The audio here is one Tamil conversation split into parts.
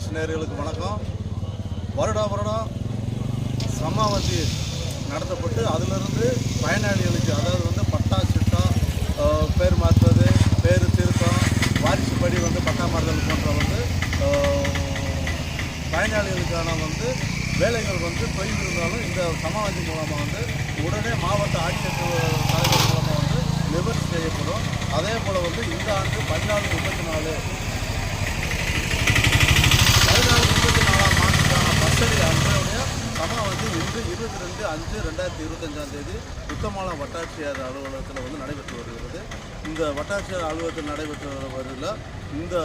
நியூஸ் நேர்களுக்கு வணக்கம். வருடா வருடம் சமாவதி நடத்தப்பட்டு அதிலிருந்து பயனாளிகளுக்கு அதாவது வந்து பட்டா சிட்டா பேர் மாற்றுவது பேர் திருத்தம் வாரிசுப்படி வந்து பட்டா மாறுதல் போன்ற வந்து பயனாளிகளுக்கான வந்து வேலைகள் வந்து தொய்வு இருந்தாலும் இந்த சமாவதி மூலமாக வந்து உடனே மாவட்ட ஆட்சியர் தலைவர் மூலமாக வந்து நிவர்த்தி செய்யப்படும். அதே போல் வந்து இந்த ஆண்டு பதினாலு முப்பத்தி நாலு பதினாலு முப்பத்தி நாலாம் ஆண்டுக்கான பஸ்ஸடி அன்றைய சமா வந்து இன்று இருபத்தி ரெண்டு அஞ்சு ரெண்டாயிரத்தி இருபத்தஞ்சாம் தேதி உத்தமாலம் வட்டாட்சியர் அலுவலகத்தில் வந்து நடைபெற்று வருகிறது இந்த வட்டாட்சியர் அலுவலகத்தில் நடைபெற்று வருவதில் இந்த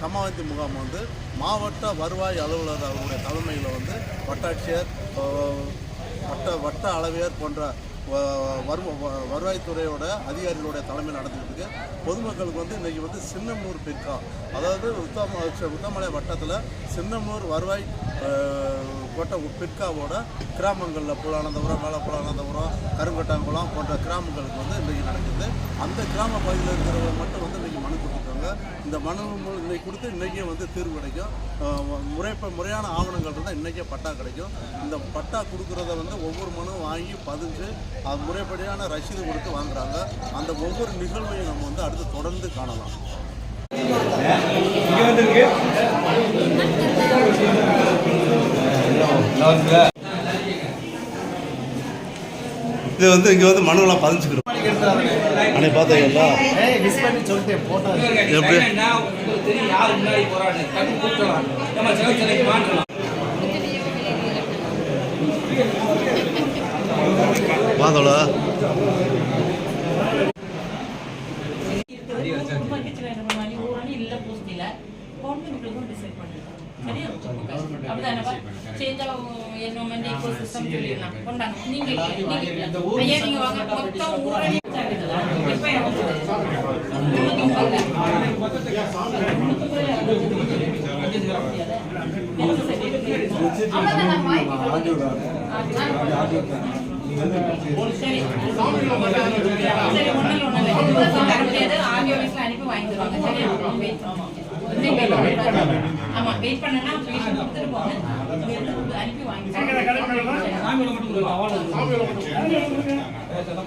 சமாவதி முகாம் வந்து மாவட்ட வருவாய் அலுவலர் அவருடைய தலைமையில் வந்து வட்டாட்சியர் வட்ட வட்ட அளவியர் போன்ற வருவாய்த்துறையோட அதிகாரிகளுடைய தலைமை நடந்துகிட்டு இருக்கு. பொதுமக்களுக்கு வந்து இன்றைக்கி வந்து சின்னமூர் பிற்கா அதாவது உத்தம உத்தமலை வட்டத்தில் சின்னமூர் வருவாய் கோட்டை பிற்காவோட கிராமங்களில் புலானந்தபுரம் மேலப்புலானந்தபுரம் கருங்கட்டாங்குளம் போன்ற கிராமங்களுக்கு வந்து இன்றைக்கி நடக்குது. அந்த கிராம பகுதியில் இருக்கிறவங்க மட்டும் வந்து இன்றைக்கி மனு கொடுத்துருக்காங்க. இந்த மனு இன்னைக்கு கொடுத்து இன்றைக்கே வந்து தீர்வு கிடைக்கும். அஹ், முறை முறையான ஆவணங்கள் இருந்தால் இன்றைக்கே பட்டா கிடைக்கும். இந்த பட்டா கொடுக்குறத வந்து ஒவ்வொரு மனுவும் வாங்கி பதிஞ்சு அது முறைப்படியான ரசீது கொடுத்து வாங்குறாங்க. அந்த ஒவ்வொரு நிகழ்வையும் நம்ம வந்து அடுத்து தொடர்ந்து காணலாம். இது வந்து இங்கே வந்து மனுவெல்லாம் பதிஞ்சுக்கிறோம். அன்னைக்கு பார்த்தீங்களா எப்படி? தெரியும் யார் முன்னாடி போறான்னு. டக்கு கூப்பிடலாம் நம்ம சில சிலைக்கு மாற்றலாம் வாதோல அனுப்பி வாங்கிடுவாங்க ஆமா வெயிட் பண்ணனா பேஷண்ட் கொடுத்துட்டு போங்க அனுப்பி வாங்கி சாமியில மட்டும் கொடுக்கலாம் அவ்வளோ சத்தம்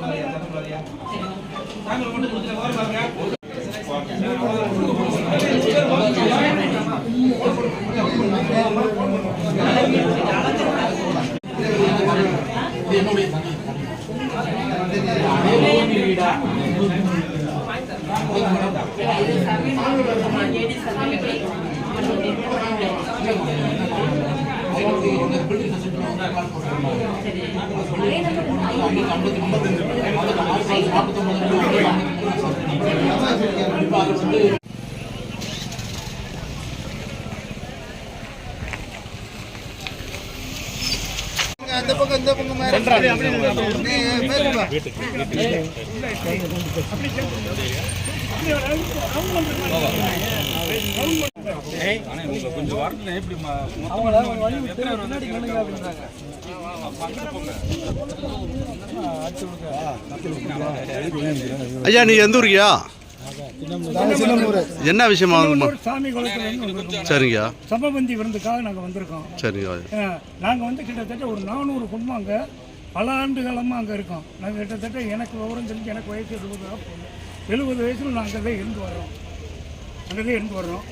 சத்தம் சாமியில மட்டும் கொடுத்துட்டு வர பாருங்க இது சர்வே லேடி சர்வே இந்த பக்கம் இந்த பக்கம் கொஞ்சம் வரணும் எப்படி ஐயா நீ எந்த ஊருக்கியா என்ன விஷயமா? சாமி சரிங்கய்யா. சமபந்தி விருந்துக்காக நாங்கள் வந்திருக்கோம். சரிங்க நாங்கள் வந்து கிட்டத்தட்ட ஒரு நானூறு குடும்பம் அங்கே பல ஆண்டு காலமாக அங்கே இருக்கோம். நாங்கள் கிட்டத்தட்ட எனக்கு விவரம் தெரிஞ்சு எனக்கு வயசு எழுபது எழுபது வயசில் நாங்கள் அங்கே இருந்து வர்றோம். அங்கே இருந்து வர்றோம்.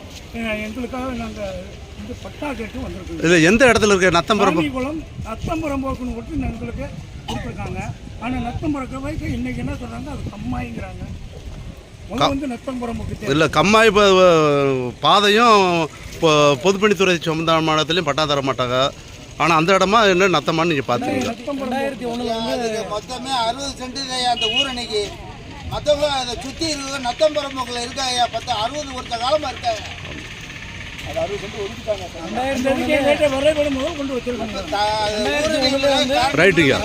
எங்களுக்காக நாங்கள் இந்த பட்டா கேட்டு வந்திருக்கோம். இது எந்த இடத்துல இருக்க? நத்தம்பரம் சாமிக்குளம் நத்தம்பரம் போக்குன்னு கொடுத்து எங்களுக்கு கொடுத்துருக்காங்க. ஆனால் நத்தம்பரம் வரைக்கும் இன்னைக்கு என்ன சொல்கிறாங்க அது கம்மாய்ங்கிறாங்க. முதல்ல வந்து நத்தம்பரம் போக்கு இல்லை கம்மாய் பாதையும் இப்போ பொதுப்பணித்துறை சம்பந்தமானத்துலேயும் பட்டா தர மாட்டாங்க. ஆனால் அந்த இடமா என்ன நத்தமான்னு நீங்கள் பார்த்துக்கீங்க நத்தம்பரம் அதுக்கு மொத்தமே அறுபது சென்ட் அந்த ஊர் அன்னைக்கு. மற்றவங்க அதை சுற்றி இருக்கிற நத்தம்பரம் பக்கம் இருக்காங்க பத்து அறுபது ஒருத்த காலமாக இருக்காங்க அது அறுபது ஒதுக்கிட்டாங்க. கொண்டு அன்னைக்கு ரைட்டுங்க